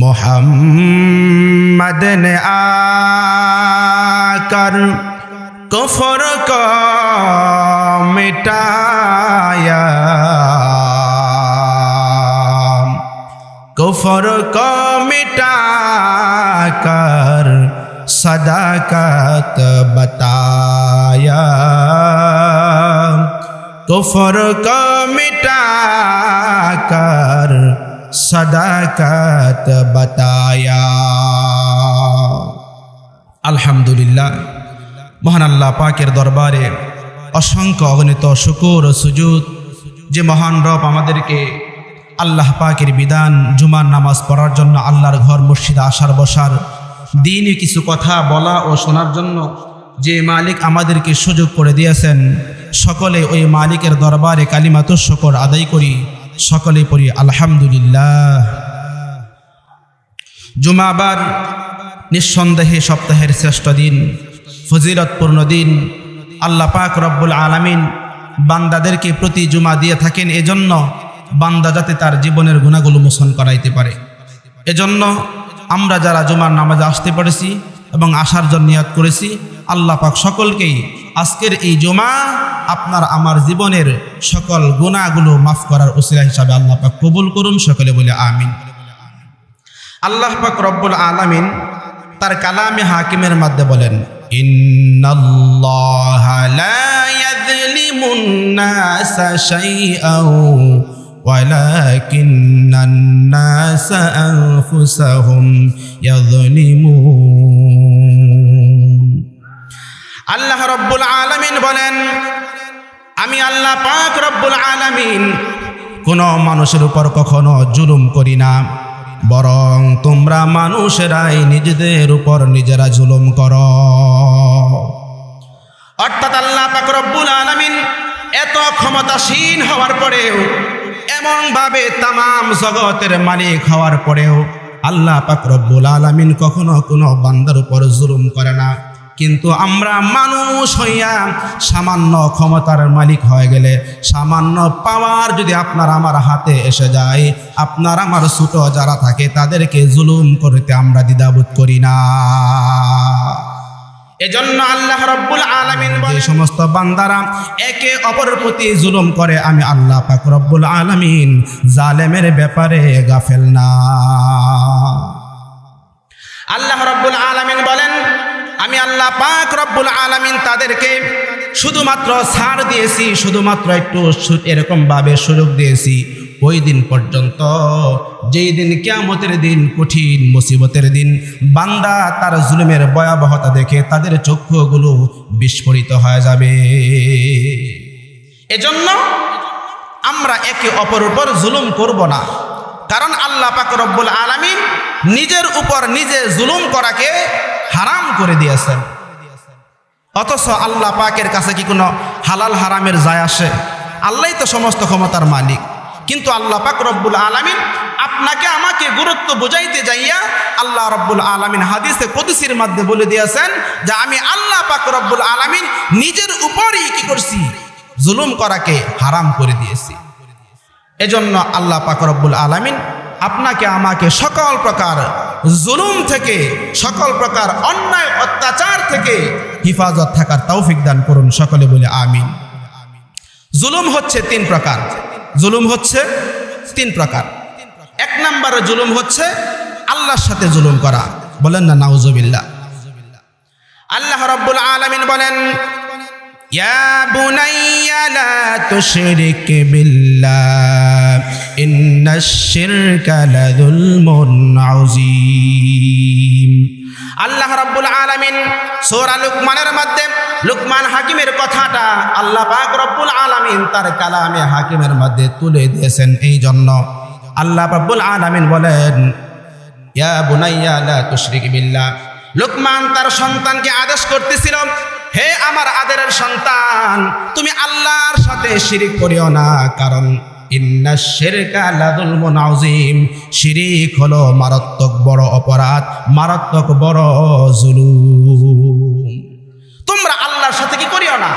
मोहम्मद ने आकर कुफर को मिटाया कुफर को मिटाकर सदाकत बताया कुफर को मिटाकर সাদাকাত বাতায়া আলহামদুলিল্লাহ। মহান আল্লাহ পাকের দরবারে অসংখ্য অগণিত শুকুর ও সুজুদ। যে মহান রব আমাদেরকে আল্লাহ পাকের বিধান, জুমার নামাজ পড়ার জন্য আল্লাহর ঘর, মসজিদে আসার, বসার, দিনে কিছু কথা বলা ও শোনার জন্য যে মালিক আমাদেরকে সুযোগ করে দিয়েছেন, সকলে ওই মালিকের দরবারে কালিমাত শকর আদায় করি। সকলে পড়ি, আলহামদুলিল্লাহ। জুমাবার নিঃসন্দেহে সপ্তাহের শ্রেষ্ঠ দিন, ফজিলতপূর্ণ দিন, আল্লাহ পাক রব্বুল আলামিন বান্দাদেরকে প্রতি জুমা দিয়ে থাকেন, এজন্য বান্দা যাতে তার জীবনের গুণাগুলো মোচন করাইতে পারে। এজন্য আমরা যারা জুমার নামাজে আসতে পেরেছি এবং আসার জন্য নিয়াত করেছি, আল্লাহ পাক সকলকেই আজকের এই জমা আপনার আমার জীবনের সকল গুণাগুলো মাফ করার ওসিলা হিসাবে আল্লাহ পাক কবুল করুন, সকলে বলে আমিন। আল্লাহ পাক রব্বুল আলামিন তার কালামে হাকিমের মধ্যে বলেন নাসা আল্লাহ রব্বুল আলামিন বলেন, আমি আল্লাহ পাক রব্বুল আলামিন কোন মানুষের উপর কখনো জুলুম করি না। বরং তোমরা মানুষেরাই নিজেদের উপর নিজেরা জুলুম কর। অর্থাৎ আল্লাহ পাক রব্বুল আলামিন এত ক্ষমতাসীন হওয়ার পরেও, এমনভাবে তামাম জগতের মালিক হওয়ার পরেও আল্লাহ পাক রব্বুল আলামিন কখনো কোনো বান্দার উপর জুলুম করে না। কিন্তু আমরা মানুষ হইয়া সামান্য ক্ষমতার মালিক হয়ে গেলে সামান্য পাওয়ার যদি আপনার আমার হাতে এসে যায় আপনার আমার ছোট যারা থাকে তাদেরকে জুলুম করতে আমরা দ্বিধাবোধ করি না। এজন্য আল্লাহ রব্বুল আলামিন যে সমস্ত বান্দারা একে অপরের প্রতি জুলুম করে আমি আল্লাহ পাক রব্বুল আলামিন জালেমের ব্যাপারে গাফেল না। আল্লাহ রব্বুল আলামিন বলেন আমি আল্লাহ পাক রব্বুল আলামিন তাদেরকে শুধুমাত্র ছাড় দিয়েছি, শুধুমাত্র একটু এরকমভাবে সুযোগ দিয়েছি। ওই দিন পর্যন্ত, যেই দিন কেয়ামতের দিন, কঠিন মুসিবতের দিন, বান্দা তার জুলুমের ভয়াবহতা দেখে তাদের চক্ষুগুলো বিস্ফোরিত হয়ে যাবে। এজন্য আমরা একে অপর উপর জুলুম করব না। কারণ আল্লাহ পাক রব্বুল আলামিন নিজের উপর নিজে জুলুম করাকে হারাম করে দিয়েছেন। অথচ আল্লাহ পাকের কাছে কি কোনো হালাল হারামের যায় আসে? আল্লাহই তো সমস্ত ক্ষমতার মালিক। কিন্তু আল্লাহ পাক রব্বুল আলামিন আপনাকে আমাকে গুরুত্ব বুঝাইতে যাইয়া আল্লাহ রব্বুল আলামিন হাদিসে কদিসির মধ্যে বলে দিয়েছেন যে আমি আল্লাহ পাক রব্বুল আলামিন নিজের উপরই কি করছি? জুলুম করাকে হারাম করে দিয়েছি। এজন্য আল্লাহ পাকরব্বুল আলামিন আপনাকে, আমাকে সকল প্রকার জুলুম থেকে, সকল প্রকার অন্যায়, অত্যাচার থেকে হিফাজত থাকার তৌফিক দান করুন সকলে বলে আমিন। জুলুম হচ্ছে তিন প্রকার। জুলুম হচ্ছে তিন প্রকার। এক নম্বরে জুলুম হচ্ছে আল্লাহর সাথে জুলুম করা। বলেন না নাউজবিল্লা আল্লাহ রব্বুল আলমিন বলেন, ইয়া বুনাইয়া লা তুশরিক বিল্লাহ। إن الشرك لظلم عظيم আল্লাহ রাব্বুল আলামিন সূরা লুকমানের মধ্যে লুকমান হাকিমের কথাটা আল্লাহ পাক রব্বুল আলামিন তার কালামে হাকিমের মধ্যে তুলে দিয়েছেন এই জন্য আল্লাহ রাব্বুল আলামিন বলেন ইয়া বুনাইয়া লা তুশরিক বিল্লাহ লোকমান তার সন্তানকে আদেশ করতেছিল হে আমার আদরের সন্তান তুমি আল্লাহর সাথে শিরিক করিও না কারণ মারাত্মক বড় অপরাধ, মারাত্মক বড় জুলুম। তোমরা আল্লাহর সাথে কি করিও না?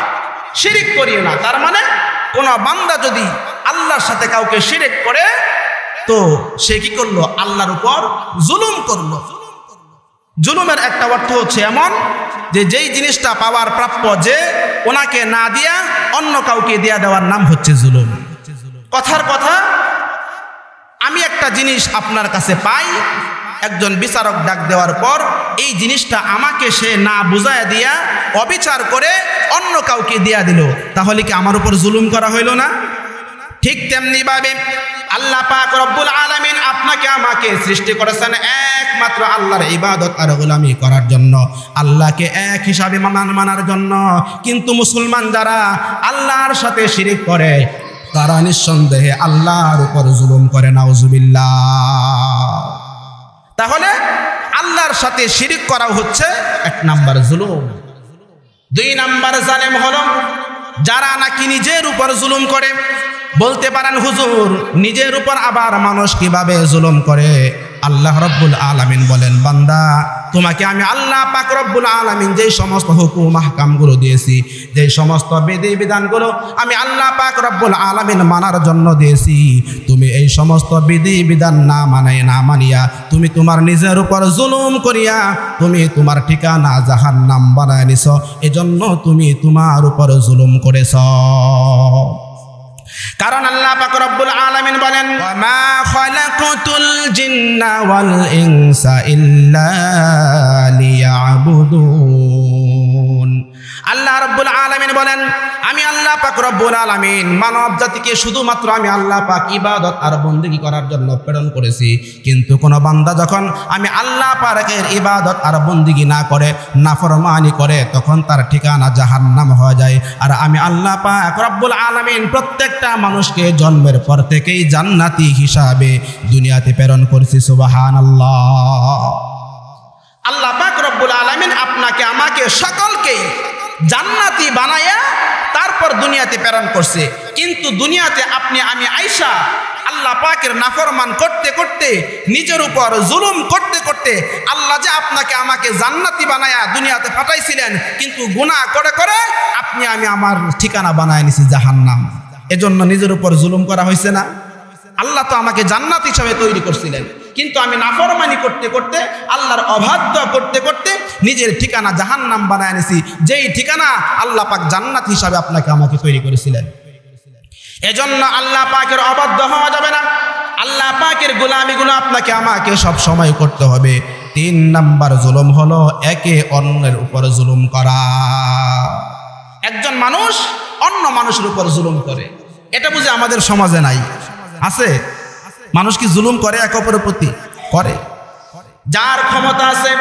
করিও না। তার মানে যদি আল্লাহর সাথে কাউকে শিরিক করে, তো সে কি করল? আল্লাহর উপর জুলুম করল। জুলুমের একটা অর্থ হচ্ছে এমন যে যেই জিনিসটা পাওয়ার প্রাপ্য যে ওনাকে না দিয়া অন্য কাউকে দিয়া দেওয়ার নাম হচ্ছে জুলুম। কথার কথা, আমি একটা জিনিস আপনার কাছে পাই। একজন বিচারক ডাক দেওয়ার পর এই জিনিসটা আমাকে সে না বুঝায় দিয়া অবিচার করে অন্য কাউকে দিয়া দিল। তাহলে কি আমার উপর জুলুম করা হইল না? ঠিক তেমনি ভাবে আল্লাহ পাক রব্বুল আলামিন আপনাকে আমাকে সৃষ্টি করেছেন একমাত্র আল্লাহর ইবাদত আর গোলামি করার জন্য। আল্লাহকে এক হিসাবে মানার জন্য। কিন্তু মুসলমান যারা আল্লাহর সাথে শিরিক করে তারা নিঃসন্দেহে আল্লাহর উপর জুলুম করে, নাউজুবিল্লাহ। তাহলে আল্লাহর সাথে শিরিক করা হচ্ছে এক নাম্বার জুলুম। দুই নাম্বার জালেম হল যারা নাকি নিজের উপর জুলুম করে। বলতে পারেন, হুজুর, নিজের উপর আবার মানুষ কীভাবে জুলুম করে? আল্লাহ রব্বুল আলামিন বলেন, বান্দা, তোমাকে আমি আল্লাহ পাক রব্বুল আলামিন যেই সমস্ত হুকুম, আহকামগুলো দিয়েছি, যেই সমস্ত বিধি বিধানগুলো আমি আল্লাহ পাক রব্বুল আলামিন মানার জন্য দিয়েছি, তুমি এই সমস্ত বিধি বিধান না মানাই না মানিয়া, তুমি তোমার নিজের উপর জুলুম করিয়া, তুমি তোমার ঠিকানা জাহান নাম বানায় নিছ, এজন্য তুমি তোমার উপর জুলুম করেছ। কারণ আল্লাহ পাক রব্বুল আলামিন বলেন মা জিন্না ইনসা ইল্লা লিয়াবুদুন আল্লাহ রব্বুল আলামিন বলেন, আমি আল্লাহ পাক রব্বুল আলামিন, মানব জাতিকে শুধুমাত্র আমি আল্লাহ পাক ইবাদত আর বন্দেগী করার জন্য প্রেরণ করেছি। কিন্তু কোন বান্দা যখন আমি আল্লাহ পাকের ইবাদত আর বন্দেগী না করে, নাফরমানি করে, তখন তার ঠিকানা জাহান্নাম হয়ে যায়। আর আমি আল্লাহ পাক রব্বুল আলামিন প্রত্যেকটা মানুষকে জন্মের পর থেকেই জান্নাতি হিসাবে দুনিয়াতে প্রেরণ করেছি, সুবহানাল্লাহ। আল্লাহ আল্লাহ পাক রব্বুল আলামিন আপনাকে, আমাকে সকলকেই জান্নাতি বানায়া তারপর দুনিয়াতে প্রেরণ করছে। কিন্তু দুনিয়াতে আপনি, আমি আয়সা আল্লাহ পাকের নাফরমান করতে করতে, নিজের উপর জুলুম করতে করতে, আল্লাহ যে আপনাকে আমাকে জান্নাতি বানায়া দুনিয়াতে ফাটাইছিলেন কিন্তু গুনাহ করে করে আপনি, আমি আমার ঠিকানা বানায় নিছি জাহান্নাম। এজন্য নিজের উপর জুলুম করা হয়েছে না। আল্লাহ তো আমাকে জান্নাত হিসাবে তৈরি করছিলেন। কিন্তু আমি নাফরমানি করতে করতে, আল্লাহর অবাধ্য করতে করতে নিজের ঠিকানা জাহান্নাম বানায় এনেছি। যেই ঠিকানা আল্লাহ পাক জান্নাত হিসাবে আপনাকে আমাকে তৈরি করেছিলেন। এজন্য আল্লাহ পাকের অবাধ্য হওয়া যাবে না। আল্লাহ পাকের গোলামিগুলো আপনাকে আমাকে সব সময় করতে হবে। তিন নাম্বার জুলুম হলো একে অন্যের উপর জুলুম করা। একজন মানুষ অন্য মানুষের উপর জুলুম করে। এটা বুঝে আমাদের সমাজে নাই। আছে? মানুষ কি জুলুম করে এক অপরের প্রতি? করে। যার ক্ষমতা আছে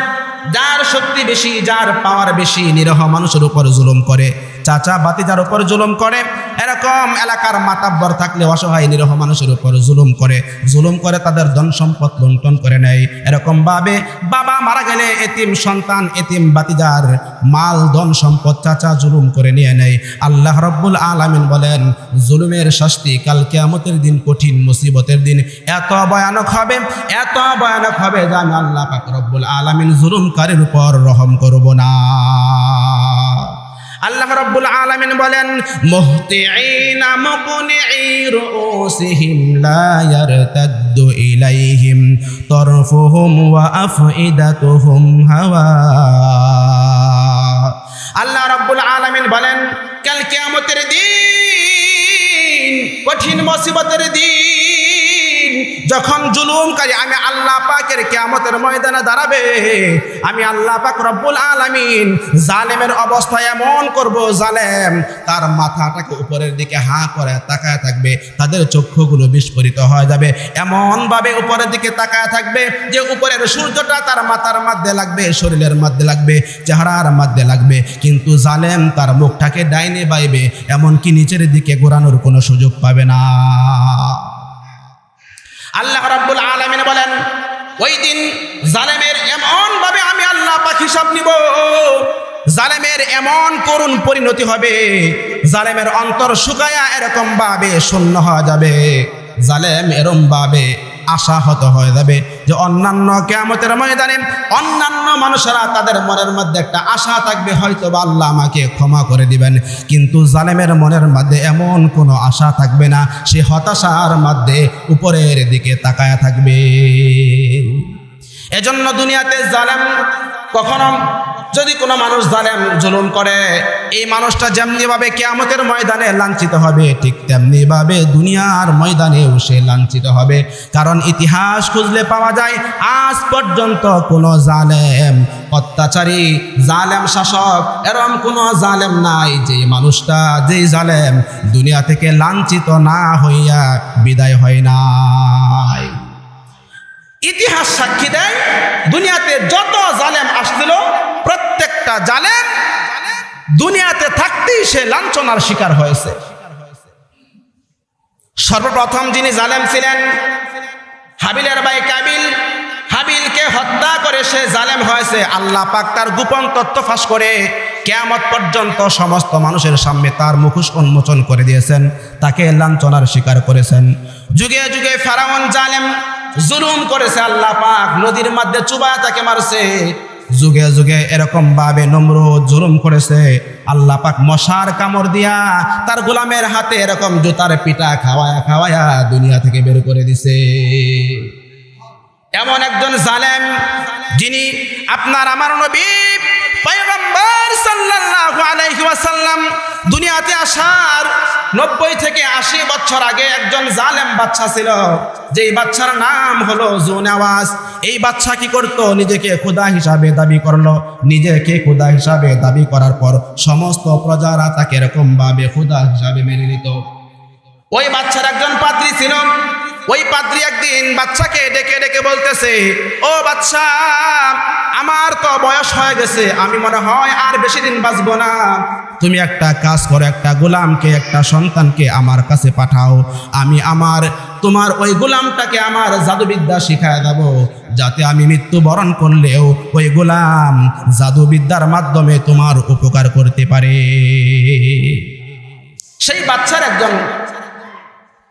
যার শক্তি বেশি যার পাওয়ার বেশি নিরহ মানুষের উপর জুলুম করে। চাচা বাতিজার উপর জুলুম করে, এরকম এলাকার মাতাব্বর থাকলে অসহায় নিরহ মানুষের উপর জুলুম করে। জুলুম করে তাদের ধন সম্পদ লুণ্ঠন করে নেয়। এরকম ভাবে বাবা মারা গেলে এতিম সন্তান, এতিম বাতিজার মাল, ধন সম্পদ চাচা জুলুম করে নিয়ে নেয়। আল্লাহ রব্বুল আলামিন বলেন, জুলুমের শাস্তি কাল কেয়ামতের দিন কঠিন মুসিবতের দিন। এত ভয়ানক হবে, এত ভয়ানক হবে আমি আল্লাহ পাক রব্বুল আলামিন জুলুমকারীর উপর রহম করব না। আল্লাহ রাব্বুল আলামিন বলেন, মুহতিঈনা মুকনিঈ রুউসিহিম লা ইয়ারতাদ্দু ইলাইহিম, তরফুহুম ওয়া আফইদাতুহুম হাওয়া। আল্লাহ রাব্বুল আলামিন বলেন, কাল কিয়ামতের দিন, কঠিন মুসিবতের দিন যখন জুলুমকারী, আমি আল্লাহ পাকের কিয়ামতের ময়দানে দাঁড়াবে, আমি আল্লাহ পাক রব্বুল আলামিন জালেমের অবস্থা এমন করব, জালেম তার মাথাটাকে উপরের দিকে হা করে তাকায় থাকবে, তাদের চক্ষুগুলো বিস্ফোরিত হয়ে যাবে। এমন ভাবে উপরের দিকে তাকায় থাকবে যে উপরের সূর্যটা তার মাথার মধ্যে লাগবে, শরীরের মধ্যে লাগবে, চেহারার মধ্যে লাগবে, কিন্তু জালেম তার মুখটাকে ডাইনে বাইবে, এমনকি নিচের দিকে ঘোরানোর কোনো সুযোগ পাবে না। আল্লাহ রাব্বুল আলামিন বলেন, ওই দিন জালেমের এমন ভাবে আমি আল্লাহ পাক হিসাব নিব, জালেমের এমন করুণ পরিণতি হবে, জালেমের অন্তর শুকায়া এরকম ভাবে শূন্য হওয়া যাবে, জালেম এরম ভাবে আশাহত হয়ে যাবে যে অন্যান্য কেয়ামতের ময়দানে অন্যান্য মানুষেরা তাদের মনের মধ্যে একটা আশা থাকবে হয়তো বা আল্লাহ আমাকে ক্ষমা করে দিবেন। কিন্তু জালেমের মনের মধ্যে এমন কোনো আশা থাকবে না, সে হতাশার মধ্যে উপরের দিকে তাকায়া থাকবে। এজন্য দুনিয়াতে জালেম কখনো যদি কোনো মানুষ জালেম জুলুম করে, এই মানুষটা যেমনিভাবে কেয়ামতের ময়দানে লাঞ্ছিত হবে, ঠিক তেমনিভাবে দুনিয়ার ময়দানেও সে লাঞ্ছিত হবে। কারণ ইতিহাস খুঁজলে পাওয়া যায়, আজ পর্যন্ত কোনো জালেম অত্যাচারী, জালেম শাসক, এরম কোনো জালেম নাই যে মানুষটা যেই জালেম দুনিয়া থেকে লাঞ্ছিত না হইয়া বিদায় হয় নাই। ইতিহাস সাক্ষী দেয়, দুনিয়াতে যত জালেম আসছিল, প্রত্যেকটা জালেম দুনিয়াতে থাকতেই সে লাঞ্ছনার শিকার হয়েছে। সর্বপ্রথম যিনি জালেম ছিলেন, হাবিলের ভাই কাবিল। হাবিলকে হত্যা করে সে জালেম হয়েছে। আল্লাহ পাক তার গোপন তথ্য ফাঁস করে কেয়ামত পর্যন্ত সমস্ত মানুষের সামনে তার মুখোশ উন্মোচন করে দিয়েছেন, তাকে লাঞ্ছনার শিকার করেছেন। যুগে যুগে ফেরাউন জালেম জুলুম করেছে আল্লাহ পাক, নদীর মধ্যে চুবায় তাকে মারছে। যুগে যুগে এরকম ভাবে নমরুদ জুলুম করেছে। আল্লাহ পাক মশার কামড় দিয়া তার গোলামের হাতে এরকম জুতার পিঠা খাওয়ায়া খাওয়ায়া দুনিয়া থেকে বের করে দিছে। এমন একজন জালেম, যিনি আপনার আমার নবী পয়গম্বর সাল্লাল্লাহু আলাইহি ওয়াসাল্লাম দুনিয়াতে আসার নব্বই থেকে আশি বছর আগে একজন জালেম বাচ্চা ছিল। যেই বাচ্চার নাম হলো জুনাওয়াজ। এই বাচ্চা কি করত? নিজেকে খোদা হিসাবে দাবি করল। নিজেকে খোদা হিসাবে দাবি করার পর সমস্ত প্রজারা তাকে এরকম ভাবে খোদা হিসাবে মেনে নিত। ওই বাচ্চার একজন পাত্রী ছিল। ওই পাত্রী একদিন বাচ্চাকে ডেকে ডেকে বলতেছে, ও বাচ্চা, আমার তো বয়স হয়ে গেছে, আমি মনে হয় আর বেশি দিন বাঁচবো না। তুমি একটা কাজ করো, একটা গোলামকে, একটা সন্তানকে আমার কাছে পাঠাও। আমি আমার, তোমার ওই গোলামটাকে আমার জাদুবিদ্যা শিখায় দেব, যাতে আমি মৃত্যুবরণ করলেও ওই গোলাম জাদুবিদ্যার মাধ্যমে তোমার উপকার করতে পারে। সেই বাচ্চার একজন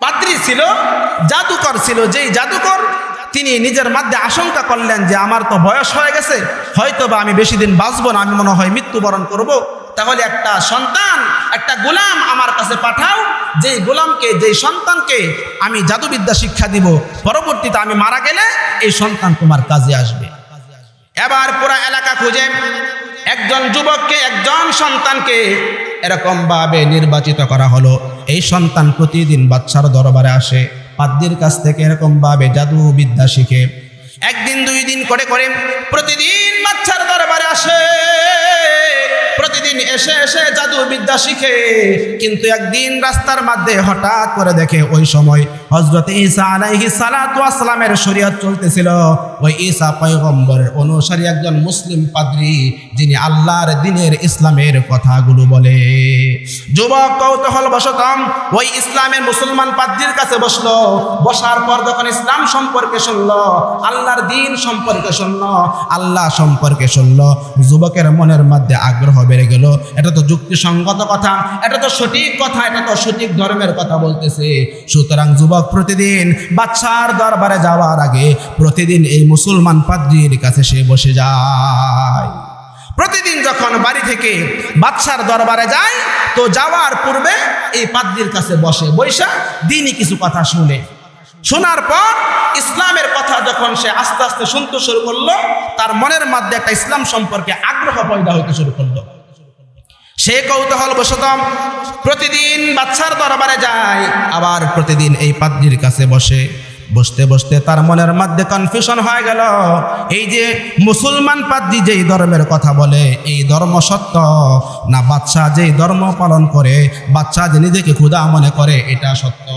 পাত্রী ছিল, জাদুকর ছিল। যেই জাদুকর, তিনি নিজের মধ্যে আশঙ্কা করলেন যে, আমার তো বয়স হয়ে গেছে হয়তো বা আমি বেশি দিন বাঁচবো না, আমি মনে হয় মৃত্যুবরণ করব। তাহলে একটা সন্তান, একটা গোলাম আমার কাছে পাঠাও। যেই গোলামকে, যেই সন্তানকে আমি জাদুবিদ্যা শিক্ষা দিব, পরবর্তীতে আমি মারা গেলে এই সন্তান তোমার কাজে আসবে। এবার পুরা এলাকা খুঁজে, একজন যুবককে, একজন সন্তানকে এরকম ভাবে নির্বাচিত করা হলো। এই সন্তান প্রতিদিন বাচ্চার দরবারে আসে পাদ্যের কাছ থেকে এরকমভাবে জাদু বিদ্যা শিখে। একদিন, দুই দিন করে করে প্রতিদিন বাচ্চার দরবারে আসে। প্রতিদিন এসে এসে জাদু বিদ্যা শিখে। কিন্তু একদিন রাস্তার মধ্যে হঠাৎ করে দেখে ওই সময় হজরত ঈসা আলাইহি সালাতু আসসালামের শরীয়ত চলতেছিল। ওই ঈসা পয়গম্বরের অনুসারী একজন মুসলিম পাদ্রী, যিনি আল্লাহর দিনের ইসলামের কথাগুলো বলে। যুবক কৌতূহল বসতম ওই ইসলামের মুসলমান পাদ্রীর কাছে বসল। বসার পর যখন ইসলাম সম্পর্কে শুনলো, আল্লাহর দিন সম্পর্কে শুনলো, আল্লাহ সম্পর্কে শুনলো, যুবকের মনের মধ্যে আগ্রহ বেড়ে গেল। এটা তো যুক্তিসঙ্গত কথা, এটা তো সঠিক কথা, এটা তো সঠিক ধর্মের কথা বলতেছে। সুতরাং যুবক প্রতিদিন বাচ্চার দরবারে যাওয়ার আগে প্রতিদিন এই মুসলমান পাদ্রীর কাছে সে বসে যায়। প্রতিদিন যখন বাড়ি থেকে বাচ্চার দরবারে যায়, তো যাওয়ার পূর্বে এই পাদ্রির কাছে বসে বৈশা দিনই কিছু কথা শুনে। শোনার পর ইসলামের কথা যখন সে আস্তে আস্তে শুনতে শুরু করল, তার মনের মধ্যে একটা ইসলাম সম্পর্কে আগ্রহ পয়দা হইতে শুরু করল। সে কৌতূহল বশতম প্রতিদিন বাচ্চার দরবারে যায়, আবার প্রতিদিন এই পাদ্রির কাছে বসে। বসতে বসতে তার মনের মধ্যে কনফিউশন হয়ে গেল। এই যে মুসলমান পাদ্রি যেই ধর্মের কথা বলে, এই ধর্ম সত্য না বাচ্চা যেই ধর্ম পালন করে, বাচ্চা যে নিজেকে ক্ষুধা মনে করে, এটা সত্য।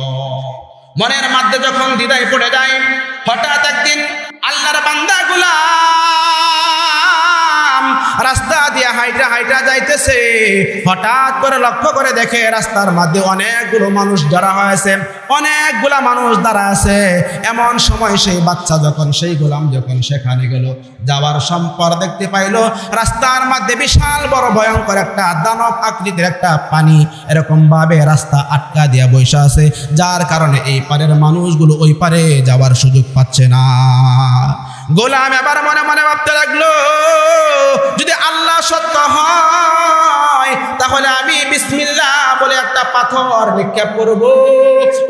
মনের মধ্যে যখন দ্বিধায় পড়ে যায়, হঠাৎ একদিন আল্লাহর বান্দা গুলাম রাস্তা দিয়ে হাইটা হাইটা যাইতেছে। হঠাৎ করে লক্ষ্য করে দেখে রাস্তার মধ্যে অনেকগুলো মানুষ জড়া হয়েছে, অনেকগুলা মানুষ দাঁড়া আছে। এমন সময় সেই বাচ্চা যখন, সেই গোলাম যখন সেখানে গেল, যাওয়ার সম্পর দেখতে পাইলো। রাস্তার মধ্যে বিশাল বড় ভয়ঙ্কর একটা দানব আকৃতির একটা পানি এরকম ভাবে রাস্তা আটকা দিয়া বৈশা আছে, যার কারণে এই পারের মানুষগুলো ওই পারে যাওয়ার সুযোগ পাচ্ছে না। গোলাম এবার মনে মনে ভাবতে লাগল, যদি আল্লাহ সত্য হয়, তাহলে আমি বিসমিল্লাহ বলে একটা পাথর নিক্ষেপ করব।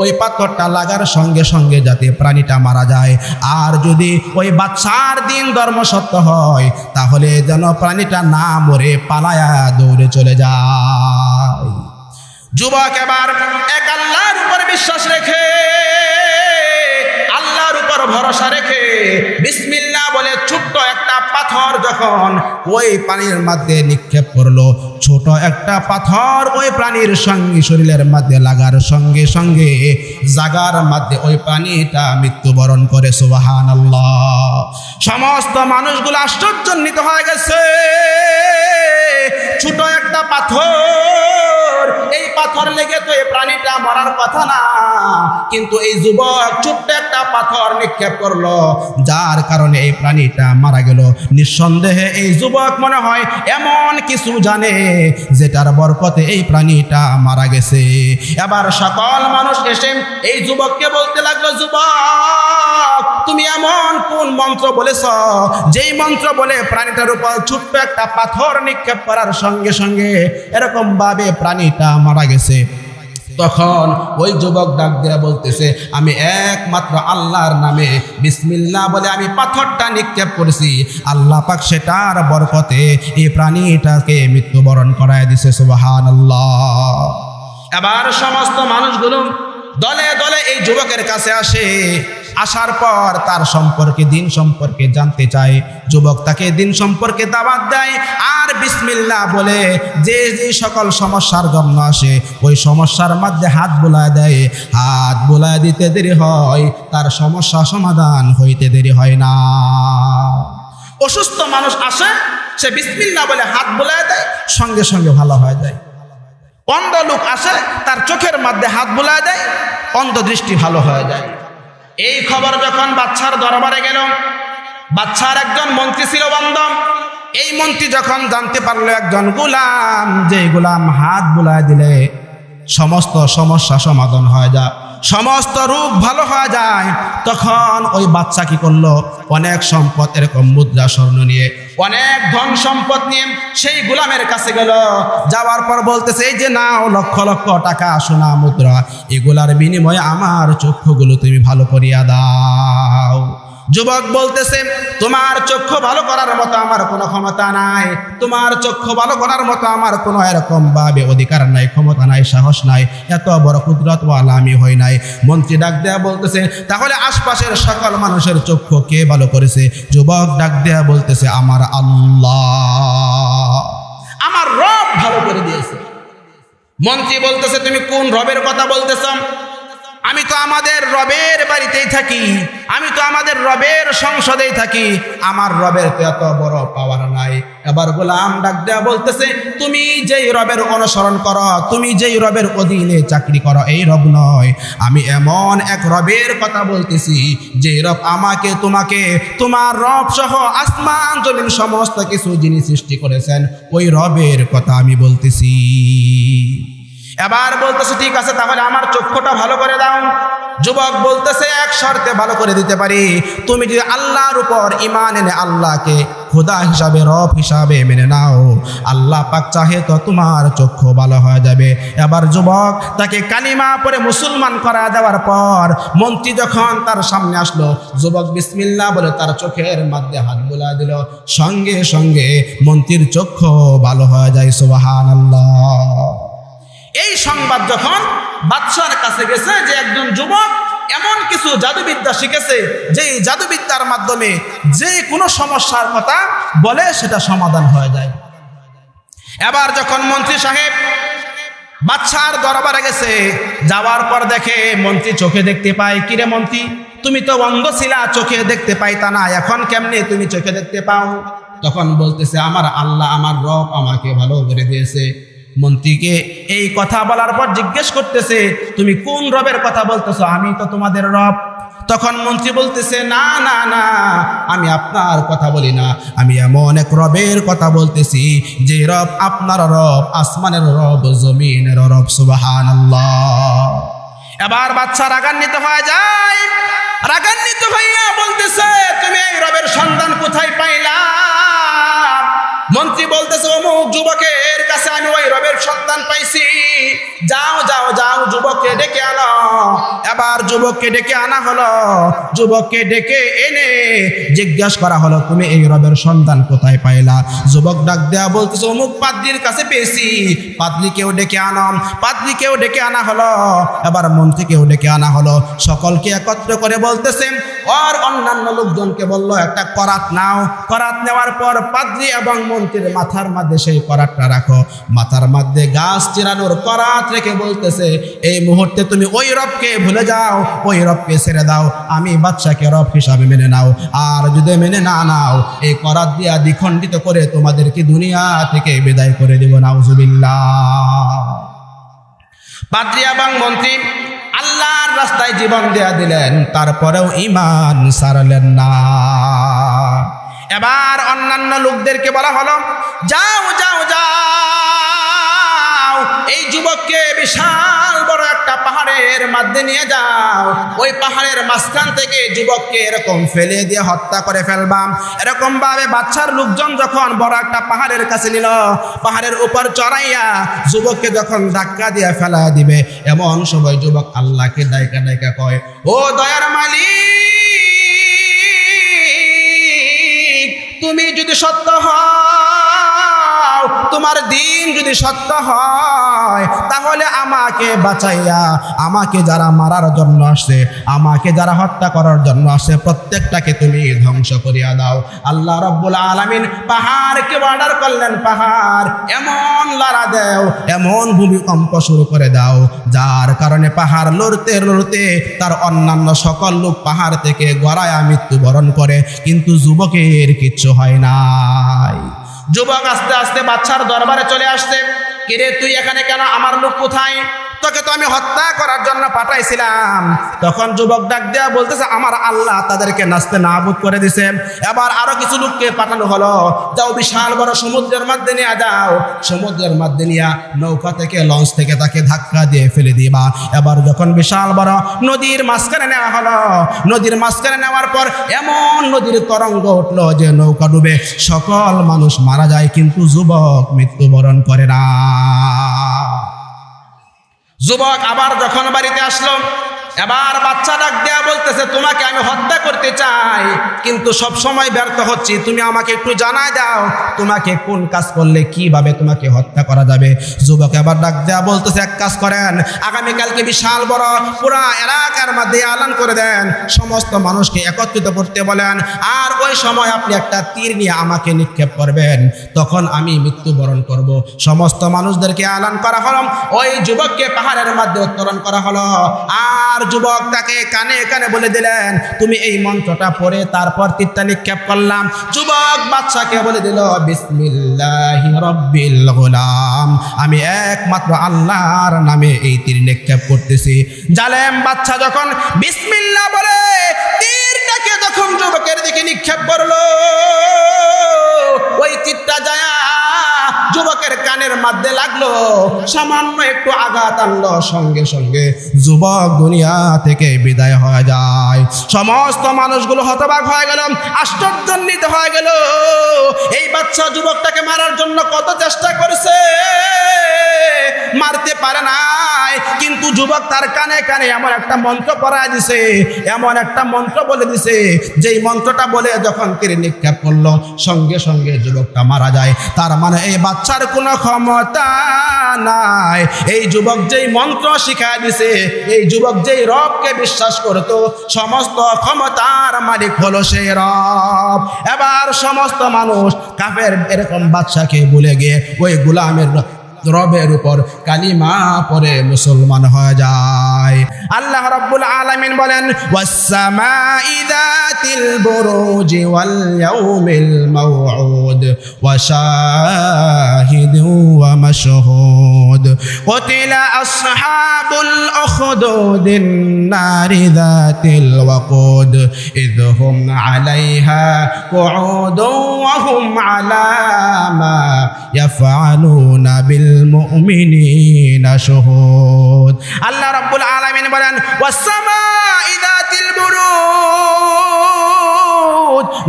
ওই পাথরটা লাগার সঙ্গে সঙ্গে যাতে প্রাণীটা মারা যায়। আর যদি ওই বাচ্চার দিন ধর্ম সত্য হয়, তাহলে যেন প্রাণীটা না মরে পালায়া দৌড়ে চলে যায়। যুবক এবার এক আল্লাহর উপর বিশ্বাস রেখে ভরসা রেখে বিসমিল্লাহ বলে ছোট্ট একটা পাথর যখন ওই পানির মধ্যে নিক্ষেপ করল, ছোট একটা পাথর ওই প্রাণীর সঙ্গে, শরীরের মধ্যে লাগার সঙ্গে সঙ্গে জাগার মধ্যে ওই প্রাণীটা মৃত্যুবরণ করে সুবাহান সমস্ত মানুষগুলো আশ্চর্যান্বিত হয়ে গেছে। ছোট একটা পাথর। এই পাথর লেগে তো এই প্রাণীটা মরার কথা না। কিন্তু এই যুবক ছোট্ট একটা পাথর নিক্ষেপ করল, যার কারণে এই প্রাণীটা মারা গেল। নিঃসন্দেহে এই যুবক মনে হয় এমন কিছু জানে, যেটার বরকতে এই প্রাণীটা মারা গেছে। এবার সকল মানুষ এসে এই যুবককে বলতে লাগল, যুবক এমন মন্ত্র বলেছ, যেই মন্ত্র বলে প্রাণীটার উপর ছোট্ট একটা পাথর নিক্ষেপ করার সঙ্গে সঙ্গে এরকম ভাবে প্রাণীটা মারা গেছে। তখন ওই যুবক ডাক দেয়া বলতেছে, আমি একমাত্র আল্লাহর নামে বিসমিল্লাহ বলে আমি পাথরটা নিক্ষেপ করেছি। আল্লাহ পাক সেটার বরকতে এই প্রাণীটাকে মৃত্যুবরণ করায় দিছে সুবাহান আল্লাহ এবার সমস্ত মানুষগুলো দলে দলে এই যুবকের কাছে আসে। আসার পর তার সম্পর্কে, দিন সম্পর্কে জানতে চায়। যুবক তাকে দিন সম্পর্কে দাবাত দেয়। আর বিসমিল্লাহ বলে যে যে সকল সমস্যার জন্য আসে, ওই সমস্যার মধ্যে হাত বোলায় দেয়। হাত বোলায় দিতে দেরি হয়, তার সমস্যা সমাধান হইতে দেরি হয় না। অসুস্থ মানুষ আসে, সে বিসমিল্লাহ বলে হাত বোলায় দেয়, সঙ্গে সঙ্গে ভালো হয়ে যায়। অন্ধ লোক আসে, তার চোখের মধ্যে হাত বোলায় দেয় অন্ধ দৃষ্টি ভালো হয়ে যায়। এই খবর যখন বাচ্চার দরবারে গেল, বাচ্চার একজন মন্ত্রী ছিল বান্ধব এই মন্ত্রী যখন জানতে পারল একজন গোলাম যে গোলাম হাত বুলায় দিলে, সমস্ত সমস্যা সমাধান হয়ে যায়, সমস্ত রূপ ভালো হয়ে যায়। তখন ওই বাচ্চা কি করল? অনেক সম্পদ এরকম মুদ্রা স্বর্ণ নিয়ে অনেক ধন সম্পদ নিয়ে সেই গোলামের কাছে গেল। যাওয়ার পর বলতেছে, এই যে নাও লক্ষ লক্ষ টাকা, সোনা, মুদ্রা, এগুলার বিনিময়ে আমার চক্ষুগুলো তুমি ভালো করিয়া দাও। যুবক বলতেছে, তোমার চক্ষু ভালো করার মতো আমার কোনো ক্ষমতা নাই। তোমার চক্ষু ভালো করার মতো আমার কোনো এরকম ভাবে অধিকার নাই, ক্ষমতা নাই, সাহস নাই। এত বড় কুদরত ওয়ালা আমি হই নাই। মন্ত্রী ডাক দেয়া বলতেছে, তাহলে আশপাশের সকল মানুষের চক্ষু কে ভালো করেছে? যুবক ডাক দেয়া বলতেছে, আমার আল্লাহ। আমার রব ভালো করে দিয়েছে। মন্ত্রী বলতেছে, তুমি কোন রবের কথা বলতেছ? আমি তো আমাদের রবের বাড়িতেই থাকি, আমি তো আমাদের রবের সংসদেই থাকি, আমার রবের তো এত বড় পাওয়ার নাই। এবার গোলাম ডাক দেয়া বলতেছে, তুমি যেই রবের অনুসরণ করো, তুমি যেই রবের অধীনে চাকরি করো, এই রব নয়। আমি এমন এক রবের কথা বলতেছি, যে রব আমাকে, তোমাকে, তোমার রব সহ আসমান, জমিন সমস্ত কিছু জিনিস সৃষ্টি করেছেন, ওই রবের কথা আমি বলতেছি। এবার বলতেছে, ঠিক আছে, তাহলে আমার চক্ষুটা ভালো করে দাও। যুবক বলতেছে, এক শর্তে ভালো করে দিতে পারি। তুমি যদি আল্লাহর উপর ইমান এনে আল্লাহকে খোদা হিসাবে, রব হিসাবে মেনে নাও, আল্লাহ পাক চাহে তো তোমার চক্ষু ভালো হয়ে যাবে। এবার যুবক তাকে কালিমা পরে মুসলমান করা দেওয়ার পর মন্ত্রী যখন তার সামনে আসলো, যুবক বিসমিল্লা বলে তার চোখের মধ্যে হাত বোলা দিল। সঙ্গে সঙ্গে মন্ত্রীর চক্ষু ভালো হয়ে যায় সুবাহান আল্লাহ এই সংবাদ যখন বাদশার কাছে গেছে যে একজন যুবক এমন কিছু জাদুবিদ্যা শিখেছে যে এই জাদুবিদ্যার মাধ্যমে যে কোনো সমস্যার কথা বলে সেটা সমাধান হয়ে যায়। এবার যখন মন্ত্রী সাহেব বাচ্চার দরবারে গেছে, যাওয়ার পর দেখে মন্ত্রী চোখে দেখতে পায়, কিরে মন্ত্রী, তুমি তো অন্ধ ছিলা চোখে দেখতে পাইতা না, এখন কেমনে তুমি চোখে দেখতে পাও? তখন বলতেছে, আমার আল্লাহ, আমার রব আমাকে ভালো করে দিয়েছে। মন্ত্রীকে এই কথা বলার পর জিজ্ঞেস করতেছে, তুমি কোন রবের কথা বলতেছো? আমি তো তোমাদের রব। তখন মন্ত্রী বলতেছে, না না না, আমি আপনার কথা বলি না। আমি এমন এক রবের কথা বলতেছি, যে রব আপনার রব, আসমানের রব, জমিনের রব সুবাহান এবার বাচ্চা রাগান্বিত হয়ে যায়। রাগান্বিত হইয়া বলতেছে, তুমি এই রবের সন্ধান কোথায় পাইলা? মন্ত্রী বলতেছে, অমুক যুবকের কাছে আমি ওই রবের সন্ধান পাইছি। যাও যাও যাও, যুবককে ডেকে আনো। এবার যুবককে ডেকে আনা হলো। যুবককে ডেকে এনে জিজ্ঞেস করা হলো, তুমি এই রবের সন্ধান কোথায় পাইলা? যুবক ডাক দেয়া বলতেছে, অমুক পাদ্রির কাছে পেয়েছি। পাদ্রিকেও ডেকে আনাম পাদ্রিকেও ডেকে আনা হলো। এবার মন্ত্রীকেও ডেকে আনা হলো। সকলকে একত্র করে বলতেছে, আর অন্যান্য লোকজনকে বলল, একটা করাত নাও। করাত নেওয়ার পর পাদ্রি এবং মন্ত্রীর মাথার মধ্যে সেই করাতটা রাখো। মাথার মধ্যে গাছ চিরানোর করাত রেখে বলতেছে, এই মুহূর্তে তুমি ওই রবকে ভুলে যাও, ওই রবকে ছেড়ে দাও। আমি বাচ্চাকে রব হিসাবে মেনে নাও। আর যদি মেনে না নাও, এই করাত দিয়া দ্বিখণ্ডিত করে তোমাদেরকে দুনিয়া থেকে বিদায় করে দেব। নাউজুবিল্লাহ। পাদ্রী এবং মন্ত্রী আল্লাহর রাস্তায় জীবন দেয়া দিলেন, তারপরেও ইমান সারলেন না। এবার অন্যান্য লোকদেরকে বলা হলো, যাও যাও যাও, এই যুবককে বিশাল বড় একটা পাহাড়ের মধ্যে নিয়ে যাও। ওই পাহাড়ের মাঝখান থেকে যুবককে এরকম ফেলে দিয়ে হত্যা করে ফেলবাম। এরকম ভাবে বাচ্চার লোকজন যখন বড় একটা পাহাড়ের কাছে নিল, পাহাড়ের উপর চড়াইয়া যুবককে যখন ধাক্কা দিয়ে ফেলা দিবে, এমন সময় যুবক আল্লাহকে দায়কা দায়কা কয়, ও দয়ার মালিক তুমি যদি সত্য হও তোমার দিন যদি সত্য হয়, তাহলে আমাকে বাঁচাইয়া, আমাকে যারা মারার জন্য আসে, আমাকে যারা হত্যা করার জন্য আসে, প্রত্যেকটাকে তুমি ধ্বংস করিয়া দাও। আল্লাহ রব্বুল আলামিন পাহাড়কে অর্ডার করলেন, পাহাড় এমন লড়া দেও, এমন ভূমিকম্প শুরু করে দাও, যার কারণে পাহাড় লড়তে লড়তে তার অন্যান্য সকল লোক পাহাড় থেকে গড়ায়া মৃত্যুবরণ করে, কিন্তু যুবকের কিচ্ছু হয় নাই। যুবক আস্তে আস্তে বাচ্চার দরবারে চলে আসছে কিরে তুই এখানে কেন? আমার লোক কোথায়? তোকে তো আমি হত্যা করার জন্য পাঠাইছিলাম। তখন যুবক ডাক দেয়া বলতেছে, আমার আল্লাহ তাদেরকে নাচতে নাবুদ করে দিছে। এবার আরও কিছু লোককে পাঠানো হলো। যাও বিশাল বড় সমুদ্রের মধ্যে নিয়ে যাও। সমুদ্রের মধ্যে নিয়ে নৌকা থেকে, লঞ্চ থেকে তাকে ধাক্কা দিয়ে ফেলে দিবা। এবার যখন বিশাল বড় নদীর মাঝখানে নেওয়া হলো, নদীর মাঝখানে নেওয়ার পর এমন নদীর তরঙ্গ উঠল যে নৌকা ডুবে সকল মানুষ মারা যায়, কিন্তু যুবক মৃত্যুবরণ করে না। যুবক আবার যখন বাড়িতে আসলো এবার বাচ্চা ডাক দেয়া বলতেছে, তোমাকে আমি হত্যা করতে চাই, কিন্তু সব সময় ব্যর্থ হচ্ছি। তুমি আমাকে একটু জানাই দাও, তোমাকে কোন কাজ করলে কীভাবে তোমাকে হত্যা করা যাবে? যুবক এবার ডাক দেয়া বলতেছে, এক কাজ করেন, আগামীকালকে বিশাল বড় পুরা এলাকার মধ্যে আলান করে দেন। সমস্ত মানুষকে একত্রিত করতে বলেন, আর ওই সময় আপনি একটা তীর নিয়ে আমাকে নিক্ষেপ করবেন। তখন আমি মৃত্যুবরণ করব। সমস্ত মানুষদেরকে আলান করা হলো। ওই যুবককে পাহাড়ের মধ্যে উত্তোলন করা হলো। আর যুবক তাকে কানে কানে বলে দিলেন, তুমি এই মন্ত্রটা পড়ে তারপর তিত্তা নিক্ষেপ করলাম। যুবক বাচ্চাকে বলে দিল, বিসমিল্লাহ আমি একমাত্র আল্লাহর নামে এই তীর নিক্ষেপ করতেছি। জালেম বাচ্চা যখন বিসমিল্লাহ বলে তীরটাকে যখন যুবকের দিকে নিক্ষেপ করল। ওই তীরটা যায় যুবকের কানের মধ্যে লাগল। সামান্য একটু আঘাত আনলো, সঙ্গে সঙ্গে যুবক দুনিয়া থেকে বিদায় হয়ে যায়। সমস্ত মানুষগুলো হতবাক হয়ে গেল আশ্চর্যান্বিত হয়ে গেল। এই বাচ্চা যুবকটাকে মারার জন্য কত চেষ্টা যুবক তার কানে কানে এমন একটা মন্ত্র পড়ায় দিছে, এমন একটা মন্ত্র বলে দিছে, যেই মন্ত্রটা বলে যখন তীর নিক্ষেপ করল, সঙ্গে সঙ্গে যুবকটা মারা যায়। তার মানে এই বাচ্চার কোনো ক্ষমতা নাই। এই যুবক যেই মন্ত্র শিখায় দিছে, এই যুবক যেই রবকে বিশ্বাস করতো, সমস্ত ক্ষমতার মালিক হলো সেই রব। এবার সমস্ত মানুষ কাফের এরকম বাচ্চাকে বলে গিয়ে, ওই গোলামের রবের উপর কালিমা পরে মুসলমান হয়ে যায় আল্লাহ রাব্বুল আলামিন বলেন ওয়াসসামাই যাতিল বুরুজ ওয়াল ইয়াউমিল মাউউদ ওয়া শাহিদু ওয়া মাশহুদ কুতিলা আসহাবুল উখদুদিন নারি যাতিল ওয়াকুদ إذ هم عليها قعود وهم على ما يفعلون মুমিনিনা শুহুদ আল্লাহ রাব্বুল আলামিন বলেন ওয়াসসামাই যাতিল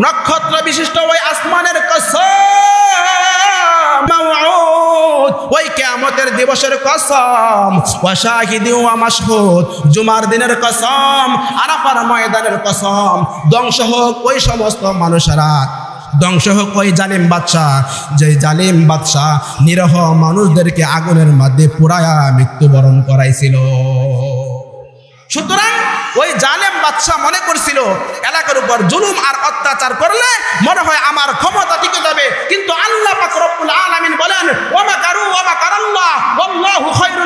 নক্ষত্র বিশিষ্ট ওই আসমানের কসম ওই কিয়ামতের দিবসের কসম, ওয়াশাহিদি ওয়া মাশহুদ, জুমার দিনের কসম, আরাফার ময়দানের কসম, ধ্বংস হোক ওই সমস্ত মানুষেরা। ধ্বংস হোক ওই জালিম বাদশাহ। যে জালিম বাদশাহ নিরহ মানুষদেরকে আগুনের মধ্যে পুরায়া মৃত্যুবরণ করাইছিল। সুতরাং ওই জালেম বাদশাহ মনে করছিল, এলাকার উপর জুলুম আর অত্যাচার করলে মনে হয় আমার ক্ষমতা টিকে যাবে। কিন্তু আল্লাহ পাক রব্বুল আলামিন বলেন, ওমা কারু, ওমা কারাল্লাহ আল্লাহু খায়রুল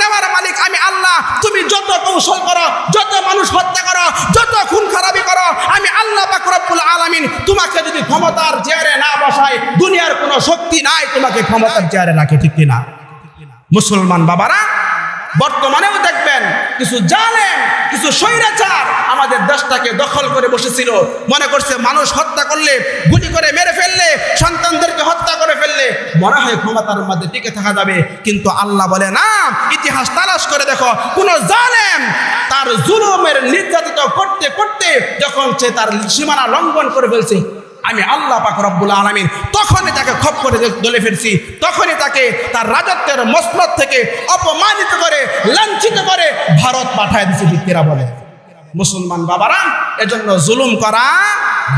নেওয়ার মালিক আমি আল্লাহ। তুমি যত কৌশল করো, যত মানুষ হত্যা করো, যত খুন খারাপি করো, আমি আল্লাহ পাক আলমিন আলামিন তোমাকে যদি ক্ষমতার চেয়ারে না বসাই, দুনিয়ার কোনো শক্তি নাই তোমাকে ক্ষমতার চেয়ারে রাখে, ঠিক কিনা? মুসলমান বাবারা বর্তমানেও দেখবেন কিছু জালেম, কিছু স্বৈরাচার আমাদের দেশটাকে দখল করে বসেছিল। মনে করছে মানুষ হত্যা করলে, গুলি করে মেরে ফেললে, সন্তানদেরকে হত্যা করে ফেললে, মনে হয় ক্ষমতার মধ্যে টিকে থাকা যাবে। কিন্তু আল্লাহ বলে, না, ইতিহাস তালাশ করে দেখো, কোন জালেম তার জুলুমের নির্যাতিত করতে করতে যখন সে তার সীমানা লঙ্ঘন করে ফেলছে আমি আল্লাহ পাক রব্বুল আলমিন তখনই তাকে খপ করে দলে ফিরছি তখনই তাকে তার রাজত্বের মসনদ থেকে অপমানিত করে, লাঞ্ছিত করে ভারত পাঠায় দিচ্ছে ব্যক্তিরা বলে। মুসলমান বাবারা, এজন্য জুলুম করা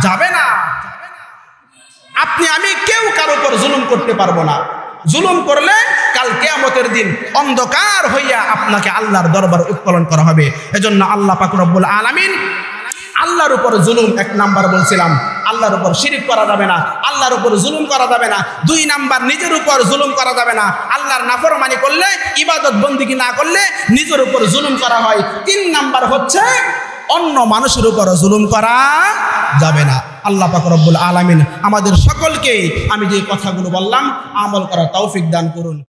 যাবে না। আপনি, আমি কেউ কারও উপর জুলুম করতে পারব না। জুলুম করলে কাল কেয়ামতের দিন অন্ধকার হইয়া আপনাকে আল্লাহর দরবার উৎকলন করা হবে। এজন্য আল্লাহ পাক রব্বুল আলামিন আল্লাহর উপর জুলুম এক নাম্বার বলছিলাম। আল্লাহর উপর শিরিক করা যাবে না, আল্লাহর উপর জুলুম করা যাবে না, দুই নাম্বার নিজের উপর জুলুম করা যাবে না। আল্লাহর নাফরমানি করলে, ইবাদত বন্দিগি না করলে, নিজের উপর জুলুম করা হয়। তিন নাম্বার হচ্ছে, অন্য মানুষের উপর জুলুম করা যাবে না। আল্লাহ রব্বুল আলামিন আমাদের সকলকে, আমি যে কথাগুলো বললাম, আমল করার তৌফিক দান করুন।